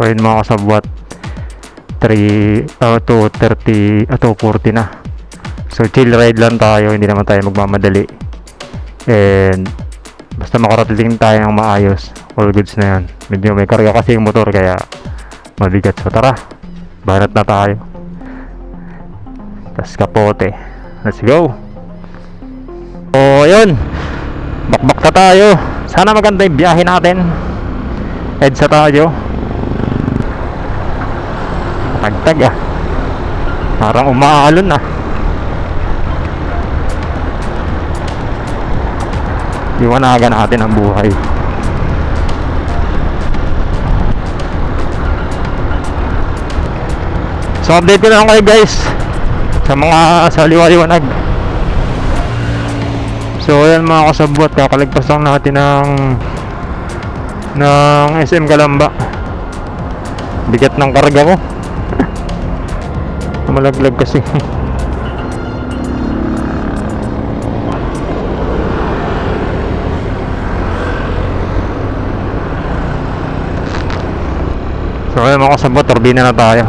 So yun mga kasabwat 3 uh, 2.30 uh, 2.40 na. So chill ride lang tayo Hindi naman tayo magmamadali. And Basta makarating tayo ng maayos All goods na yan Medyo may karga kasi yung motor kaya Mabigat. So tara Banat na tayo. Tas kapote. Let's go. So yun Bakbak na tayo. Sana maganda yung biyahe natin. EDSA tayo Tagtag ah. Parang umaalon ah. Iwanagan natin ang buhay. So update ko na lang kayo guys Sa mga sa liwa-liwanag. So ayan mga kasabot Kakalagpas lang natin ng ng SM Kalamba. Bigat ng karga ko Malaglag kasi. So ayan mga kasabot Turbina na tayo.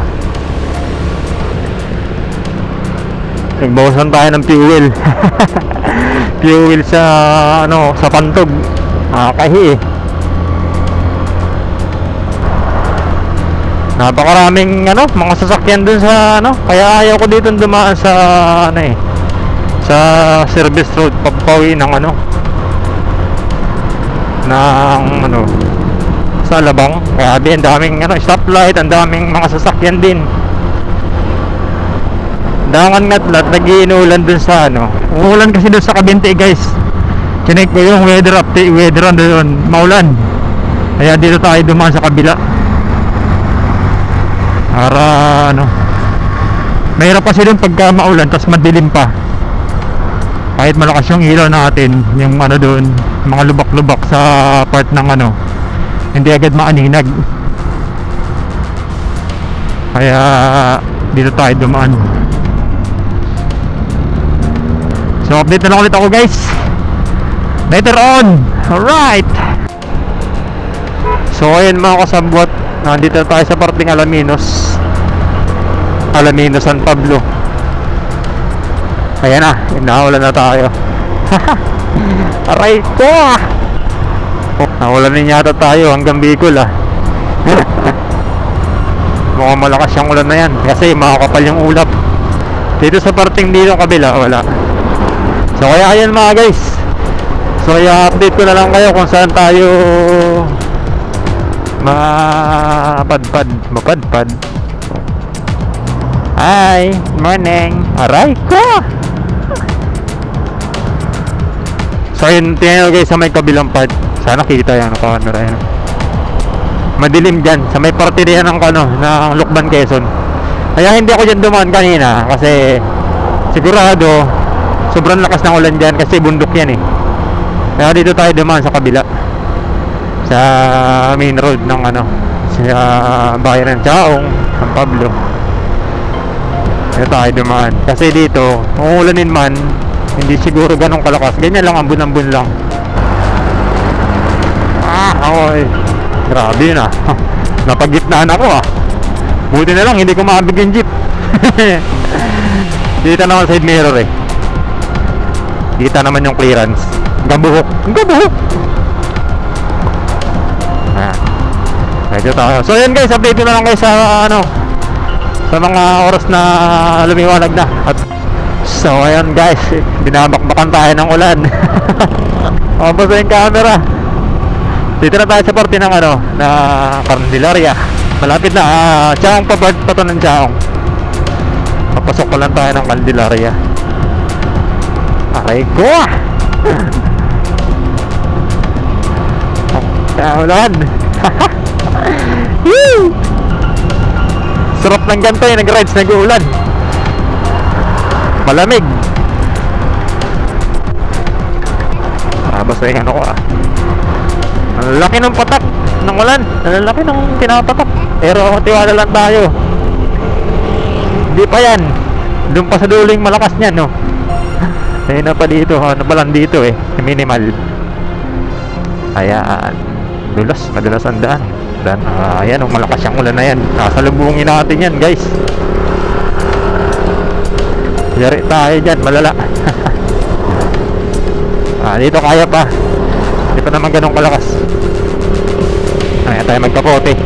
Nagbawasan tayo ng fuel. Fuel sa ano sa pantog. Nakakahi eh Napakaraming ano, mga sasakyan dun sa ano, kaya ayaw ko dito dumaan sa ano eh. Sa service road papawi ng ano ng ano sa Labang. Kaya ang daming ano, stoplight, ang daming mga sasakyan din. Dangan nga't lahat nagiinulan dun sa ano. Umulan kasi dun sa Kabinte guys. Chinek ko yung weather update, weather doon, maulan. Kaya dito tayo dumaan sa kabila para ano mahirap kasi dun pagka maulan tapos madilim pa. Kahit malakas yung ilaw natin yung ano doon mga lubak-lubak sa part ng ano hindi agad maaninag. Kaya dito tayo dumaan. So update na lang ulit ako guys. Later on. Alright so ayun mga kasabwat nandito na tayo sa parting Alaminos. Alaminos San Pablo. Ayan na naulan na tayo. Aray ko ah! Oh, din yata tayo hanggang Bicol ah. Mukhang malakas yung ulan na yan kasi makakapal yung ulap. Dito sa parting dito kabila wala. So kaya ayan mga guys. So kaya update ko na lang kayo kung saan tayo mapadpad mapadpad. Hi, morning. Aray ko! So yun, tingnan guys sa may kabilang part. Sana kita yan, camera yan Madilim dyan, sa may parte rin ng, ano, ng Lukban Quezon. Kaya hindi ako dyan dumaan kanina Kasi sigurado Sobrang lakas ng ulan dyan kasi bundok yan eh. Kaya dito tayo dumaan sa kabila sa main road ng ano sa bayan ng Chaong San Pablo. Ito tayo dumaan. Kasi dito kung ulanin man hindi siguro ganong kalakas. Ganyan lang ambun-ambun lang. Ah okay grabe na. Napagitnaan ako ah. Buti na lang hindi ko maabig yung jeep. Dito naman side mirror eh. Kita naman yung clearance. Hanggang buhok Medyo tayo. So yun guys, update na lang guys sa ano sa mga oras na lumiwanag na. At so ayun guys, binabakbakan tayo ng ulan. Tapos yung camera. Dito na tayo sa parte ng ano, na Candelaria. Malapit na, ah, Chaong pa pa to ng Chaong. Papasok pa lang tayo ng Candelaria. Aray ko! Kaulan. Sarap ng ganito yung nag-rides nag-uulan. Malamig. Ah, yung ano ko ah. Ang laki ng patak ng ulan. Ang laki ng pinapatak. Pero tiwala lang tayo. Hindi pa yan. Doon pa sa duling malakas niyan, no? Ayun na pa dito. Ano pa lang dito eh. Minimal. Ayan. Dulas. Madulas ang daan. Dan, ah, ayan, oh, malakas yung ulan na yan. Nasalubungin natin yan, guys. Yari tayo dyan, malala. ah, dito kaya pa. Hindi pa naman ganun kalakas. Kaya tayo magkapote.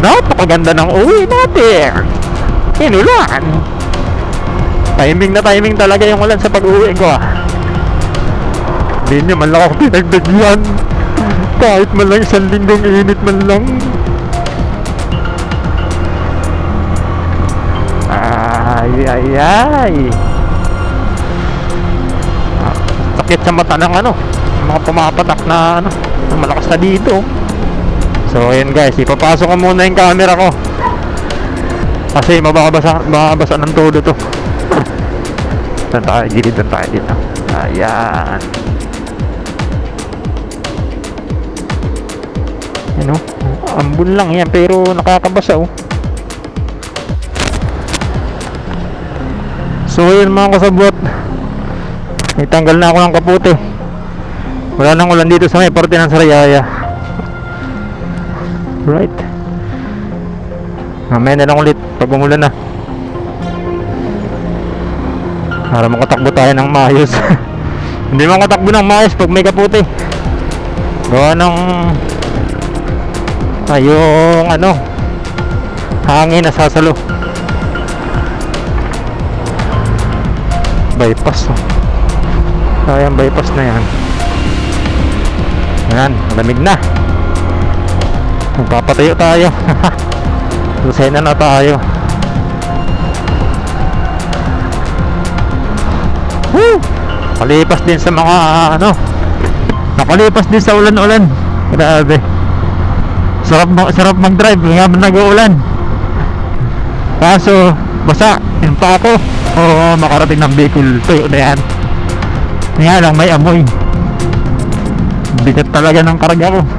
Napakaganda ng uwi natin. Inulan. Timing na timing talaga yung ulan sa pag-uwi ko ah. Hindi nyo man lang ako pinagdagyan. Kahit man lang isang linggong init man lang. Ay, ay, ay. Sakit sa mata ng ano. Mga pumapatak na ano. Malakas na dito. So, ayun guys. Ipapasok ko muna yung camera ko. Kasi mababasa, mababasa ng todo to. Doon tayo, gilid doon tayo dito. Ayan. Ano? Ambun lang yan pero nakakabasa oh. So yun mga kasabot. Itanggal na ako ng kaputi. Wala nang ulan dito sa may parte ng Sariaya. Right. Mamaya na lang ulit pag umulan na. Para makatakbo tayo ng maayos. Hindi makatakbo ng maayos pag may kaputi. Gawa ng ay yung ano hangin na sasalo bypass oh. Ayan, bypass na yan Ayan, malamig na Magpapatayo tayo Lusena na tayo Nakalipas din sa mga ano Nakalipas din sa ulan-ulan. Grabe. Sarap, sarap mag-drive nga nag-uulan. Kaso Basa Yung pa ako Oo makarating ng Bicol Tuyo na yan. Nga lang may amoy. Bigat talaga ng karga ko.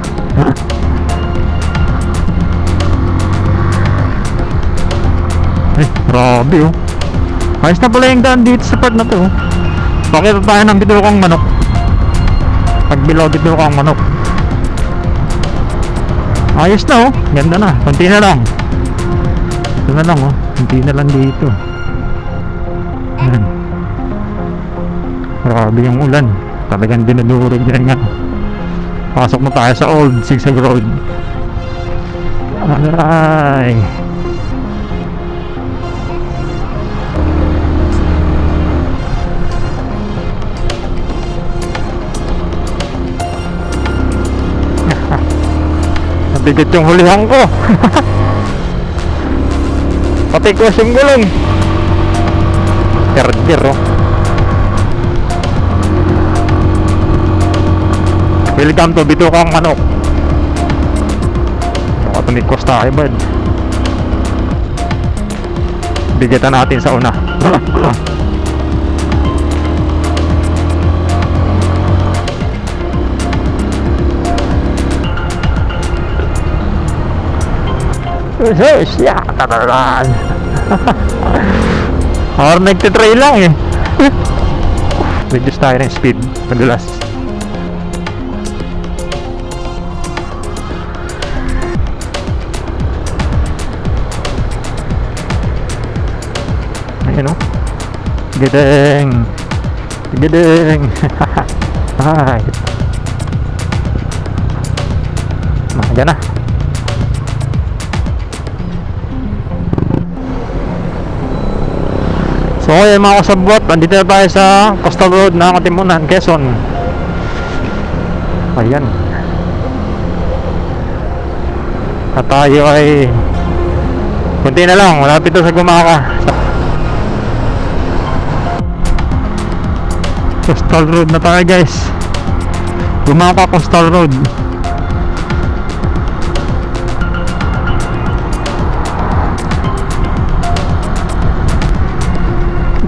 Ay grabe oh. Ayos na pala yung daan dito sa part na to oh. Pakita tayo ng bitulokang manok Pag below bitulokang manok Ayos na oh. Ganda na. Kunti na lang. Ito na lang oh. Kunti na lang dito. Ayan. Grabe yung ulan. Talagang dinadurog yan nga. Pasok na tayo sa old Sigsag Road. Aray. Nabigat yung hulihan ko. Pati ko yung gulong. Perder oh. Welcome to Bitukang Manok. Nakatumikos tayo bud. Bigatan natin sa una. Yes, yeah, tataran. Or nagtitry lang eh. Reduce tayo ng speed madalas. Ayun o. Gideng. Gideng. Ay. Mga na. So ayun mga kasabot, andito na tayo sa Coastal Road ng Katimunan, Quezon. Ayan. At tayo ay kunti na lang, malapit na sa Gumaka. Coastal Road na tayo guys. Gumaka Coastal Road.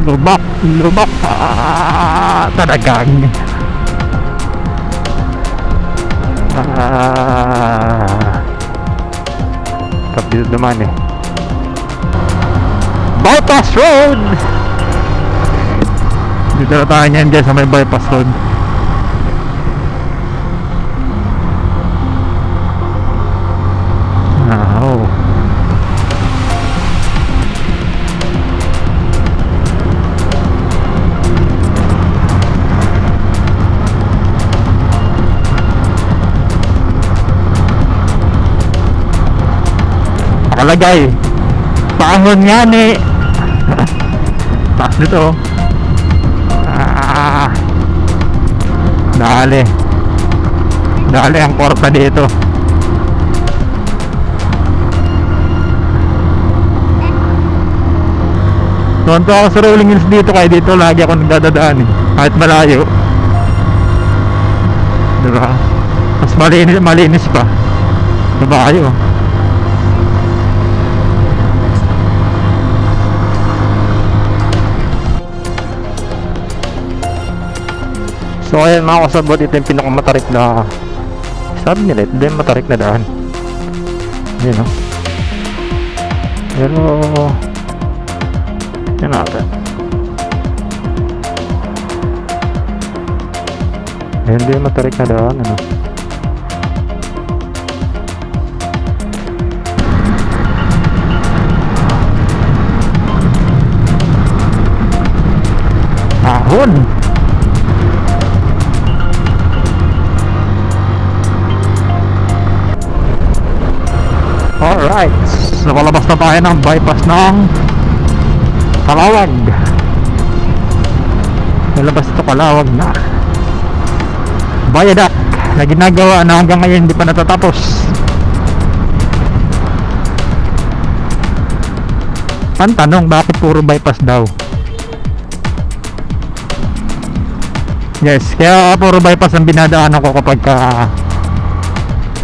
Lubak, lubak. Ah, talagang. Ah. Kapit naman eh. Bypass Road! Dito na tayo niyan guys sa may bypass road. Nakalagay. Pangon nga ni. Taas nito. oh. Ah. Dali. Dali ang korta dito. Tonto ako sa rolling hills dito kaya dito lagi ako nagdadadaan eh. Kahit malayo. Diba? Mas malinis, malinis pa. Diba kayo? So ayan mga kasabot, ito yung pinakamatarik na sabi nila, ito yung matarik na daan. Ayan o. Pero yan natin. Ayan din matarik na daan. Ano? Ahon! Alright, nakalabas na tayo ng bypass ng Kalawag. Nalabas ito Kalawag na. Viaduct na ginagawa na hanggang ngayon hindi pa natatapos. Ang tanong, bakit puro bypass daw? Yes, kaya puro bypass ang binadaanan ko kapag ka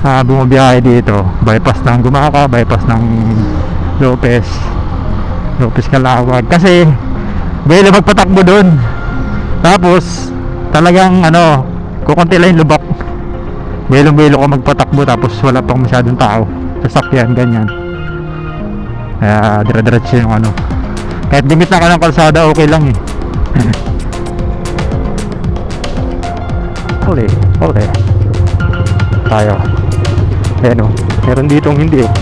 ah, bumabiyahe dito bypass ng Gumaka, bypass ng Lopez Lopez Calawag. Kasi bala magpatakbo doon tapos talagang ano kukunti lang yung lubak. Belong belo ka magpatakbo tapos wala pang masyadong tao. Sasakyan ganyan. Kaya dire-diretso yung ano. Kahit limit na ka ng kalsada okay lang eh. Uli, uli tayo Ayan o, meron ditong hindi oh.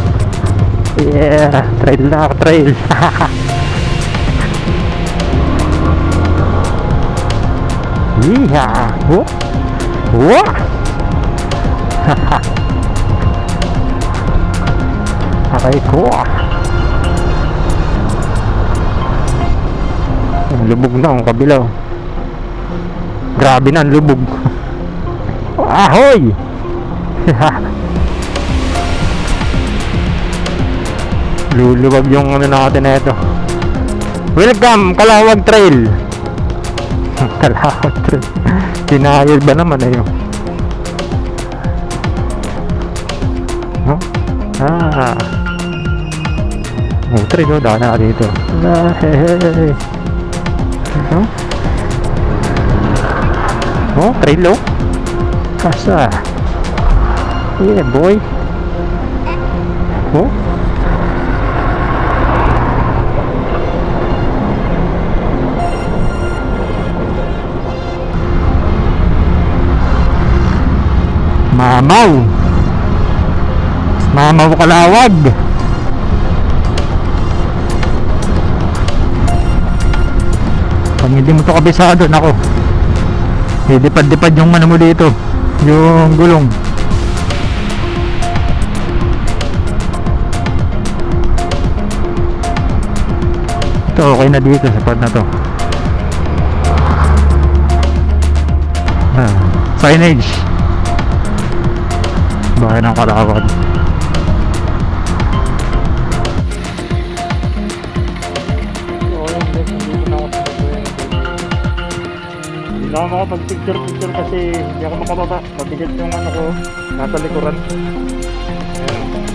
Yeah, trail na ako, trail. Yeehaw! Oh! Wah! Aray ko ah. Lubog na ang kabilaw. Grabe na ang lubog. Ahoy! Luluwag yung ano natin na ito. Welcome, Kalawag Trail. Kalawag Trail. Tinayod ba naman ayo? No? Ah. Oh, trail oh, daan na dito. Ah, hey, hey. Huh? Oh, trail oh. Kasa. Yeah, boy. Oh. Mamaw. Mamaw kalawag Pag hindi mo to kabisado nako. Hidipad-dipad yung ano mo dito Yung gulong. Ito okay na dito sa part na to. Ah, Signage bahay ng Kalawag hindi na ako makapag-picture picture kasi hindi ako makababa. Mabigat yung ano ko nasa likuran. Ayan.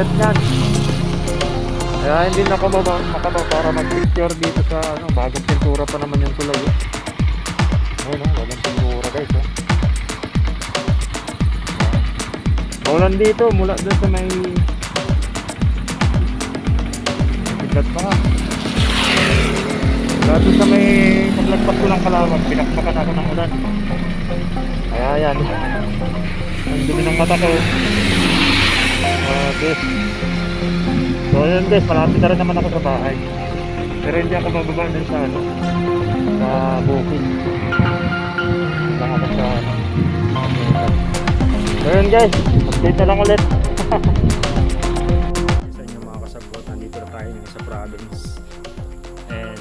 bigat yan. Kaya hindi na ako baba- makababa para mag-picture dito sa ano, bagong pintura pa naman yung eh. Ayun oh, pintura guys oh. Maulan dito mula doon sa may Agad pa nga. Dati sa may paglagpas ko ng kalawag, pinakpakan ako ng ulan. Kaya yan. Ang dumi ng mata ko. Ah, guys. So yun guys, malapit na rin naman ako sa bahay. Pero hindi ako bababa dun sa ano, sa bukid. Lang ako sa ano. Yun guys, update na lang ulit. sa inyo mga kasabot, nandito na tayo ngayon sa province. And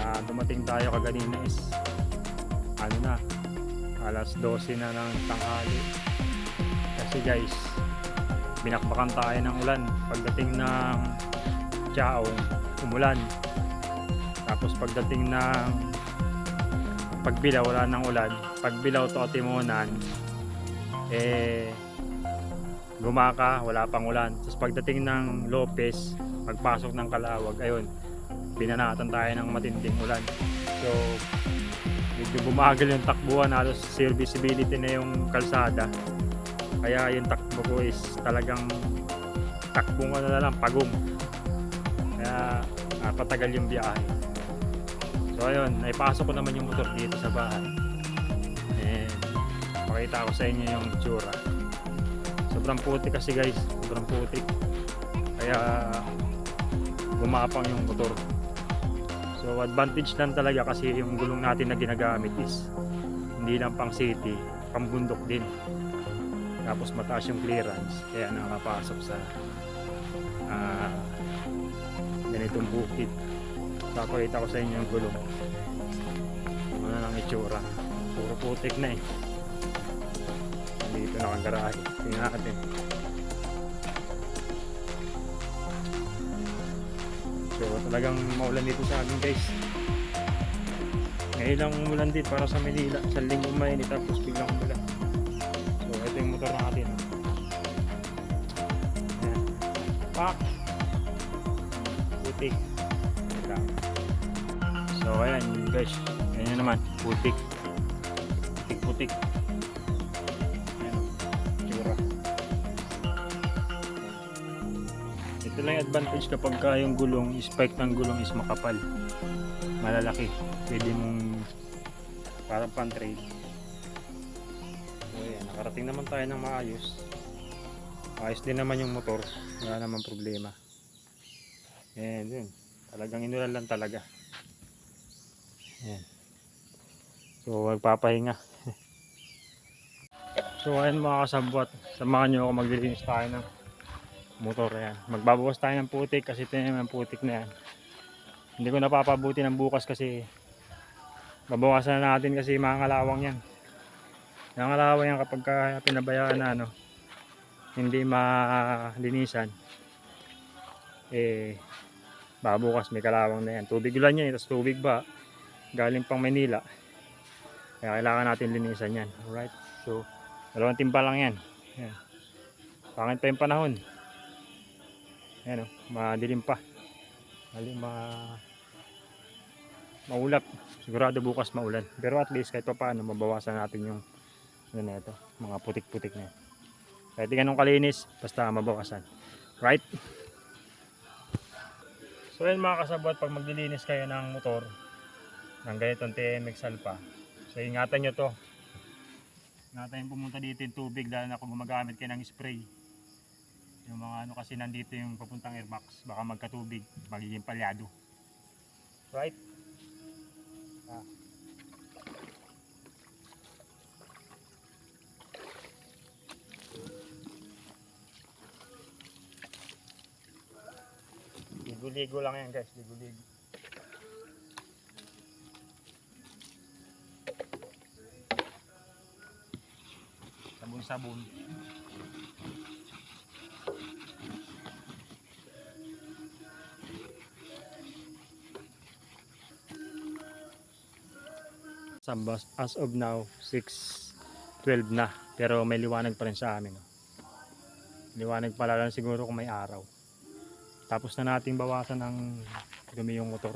ah, dumating tayo kaganina is ano na, alas 12 na ng tanghali. Kasi guys, binakbakan tayo ng ulan. Pagdating ng Chaong, umulan. Tapos pagdating ng pagbilaw, wala ng ulan. Pagbilaw to Timonan, eh gumaka, wala pang ulan. Tapos pagdating ng Lopez, pagpasok ng Kalawag, ayun, binanatan tayo ng matinding ulan. So, medyo bumagal yung takbuhan, halos zero visibility na yung kalsada. Kaya yung takbo ko is talagang takbong ano na lang, pagong. Kaya ah, patagal yung biyahe. So ayun, naipasok ko naman yung motor dito sa bahay. And pakita ko sa inyo yung tsura. Sobrang putik kasi guys, sobrang putik. Kaya gumapang yung motor. So advantage lang talaga kasi yung gulong natin na ginagamit is hindi lang pang city, pang bundok din. Tapos mataas yung clearance, kaya nakapasok sa ah ganitong bukid. Papakita ko sa inyo yung gulong. Ano lang itsura. Puro putik na eh. Dito nakagarahe. Tingnan natin. So talagang maulan dito sa amin guys. Ngayon lang umulan din para sa Manila. Sa linggo mainit tapos biglang umulan. So ito yung motor natin. Ayan. Pak! Putik. So ayan guys. Ayan naman. Putik. Putik-putik. Ayan. Ito lang advantage kapag ka yung gulong, spike ng gulong is makapal. Malalaki. Pwede mong parang pan-trade. So ayan, nakarating naman tayo ng maayos. Ayos din naman yung motor. Wala naman problema. Ayan, yun. Talagang inulan lang talaga. Ayan. So, magpapahinga. so, ayan mga kasabwat. Samahan nyo ako maglilinis tayo ng motor. Ayan. Magbabawas tayo ng putik kasi ito naman putik na yan. Hindi ko napapabuti ng bukas kasi babawasan na natin kasi mga ngalawang yan. Mga ngalawang yan kapag ka pinabayaan na ano, hindi malinisan eh babukas may kalawang na yan tubig lang yan tapos tubig ba galing pang Manila. Kaya kailangan natin linisan yan. Alright so dalawang timpa lang yan. Yan pangit pa yung panahon. Yan o madilim pa. Mali ma maulap sigurado bukas maulan. Pero at least kahit pa paano mabawasan natin yung ano na ito mga putik-putik na yan. Kahit ganun kalinis, basta mabawasan. Right? So yun mga kasabot, pag maglilinis kayo ng motor, ng ganitong TMX Alpha, so ingatan nyo to. Ingatan yung pumunta dito yung tubig dahil na kung gumagamit kayo ng spray. Yung mga ano kasi nandito yung papuntang airbox, baka magkatubig, magiging palyado. Right? Ah. Ligo-ligo lang yan guys, ligo-ligo. Sabon-sabon. Sambas as of now 6.12 na. Pero may liwanag pa rin sa amin. Liwanag pala lang siguro kung may araw. Tapos na nating bawasan ng dumi yung motor.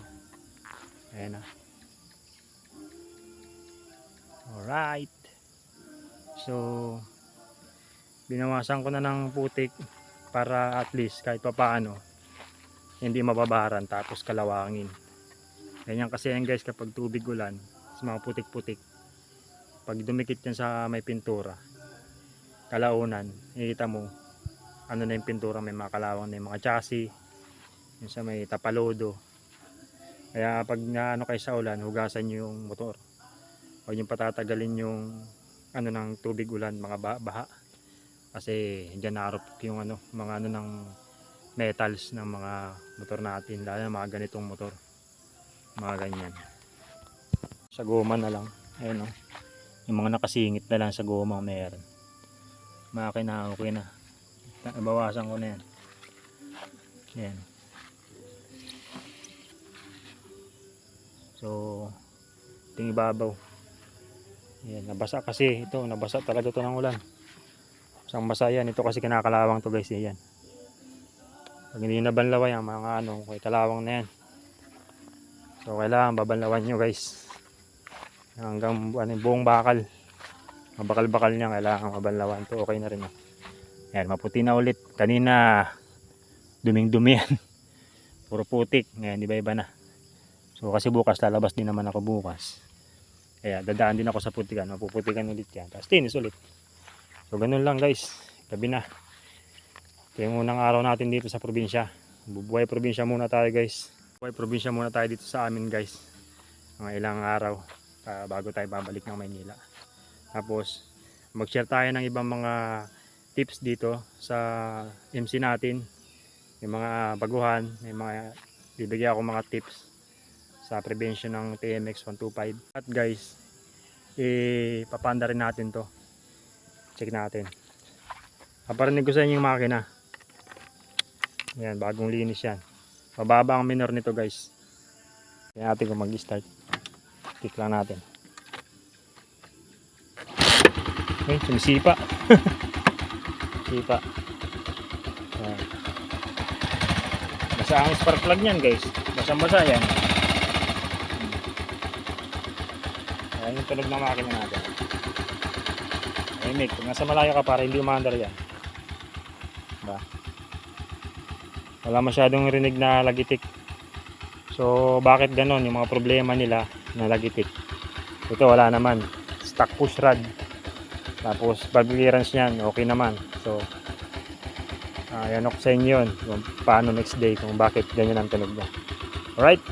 Ayan na. Alright. So binawasan ko na ng putik para at least kahit papaano hindi mababaran tapos kalawangin. Ganyan kasi yan guys kapag tubig ulan, sa mga putik-putik. Pag dumikit yan sa may pintura, kalaunan, nakikita mo, ano na yung pintura, may mga kalawang na yung mga chassis, yung sa may tapalodo. Kaya pag naano kayo sa ulan, hugasan nyo yung motor. Huwag yung patatagalin yung ano ng tubig ulan, mga ba- baha. Kasi diyan naarop yung ano, mga ano ng metals ng mga motor natin, lalo mga ganitong motor. Mga ganyan. Sa goma na lang. Ayun oh. Yung mga nakasingit na lang sa goma meron. Makina okay na. Bawasan ko na yan. Yan. So, ting ibabaw. Yan, nabasa kasi ito, nabasa talaga to ng ulan. Isang basa yan, ito kasi kinakalawang to guys, yan. Pag hindi nabanlawan yan, mga ano, kay kalawang na yan. So, kailangan babanlawan nyo guys. Hanggang ano, buong bakal. Mabakal-bakal niya, kailangan mabanlawan to, okay na rin. Oh. Yan, maputi na ulit. Kanina, duming-dumi yan. Puro putik. Ngayon, di ba iba na. So, kasi bukas, lalabas din naman ako bukas. Kaya dadaan din ako sa putikan, mapuputikan ulit yan. Tapos tinis ulit. So ganun lang guys, gabi na. Ito yung unang araw natin dito sa probinsya. Bubuhay probinsya muna tayo guys. Bubuhay probinsya muna tayo dito sa amin guys. Mga ilang araw ah, bago tayo babalik ng Maynila. Tapos mag-share tayo ng ibang mga tips dito sa MC natin. Yung mga baguhan, may mga bibigyan ako mga tips sa prevention ng TMX 125 at guys ipapanda rin natin to check natin. Paparinig ko sa inyo yung makina. Yan bagong linis yan. Mababa ang minor nito guys. Kaya natin kung mag start click lang natin. Eh sumisipa. Sipa. Yan. basa ang spark plug niyan guys. Basang basa yan. Ayan yung tunog ng makina natin. Tahimik. Kung nasa malayo ka para hindi umandar yan. Diba? Wala masyadong rinig na lagitik. So, bakit ganon? Yung mga problema nila na lagitik. Ito wala naman. Stock push rod. Tapos, valve clearance niyan. Okay naman. So, ayan ako sa inyo yun. Paano next day. Kung bakit ganyan ang tunog niya. Alright?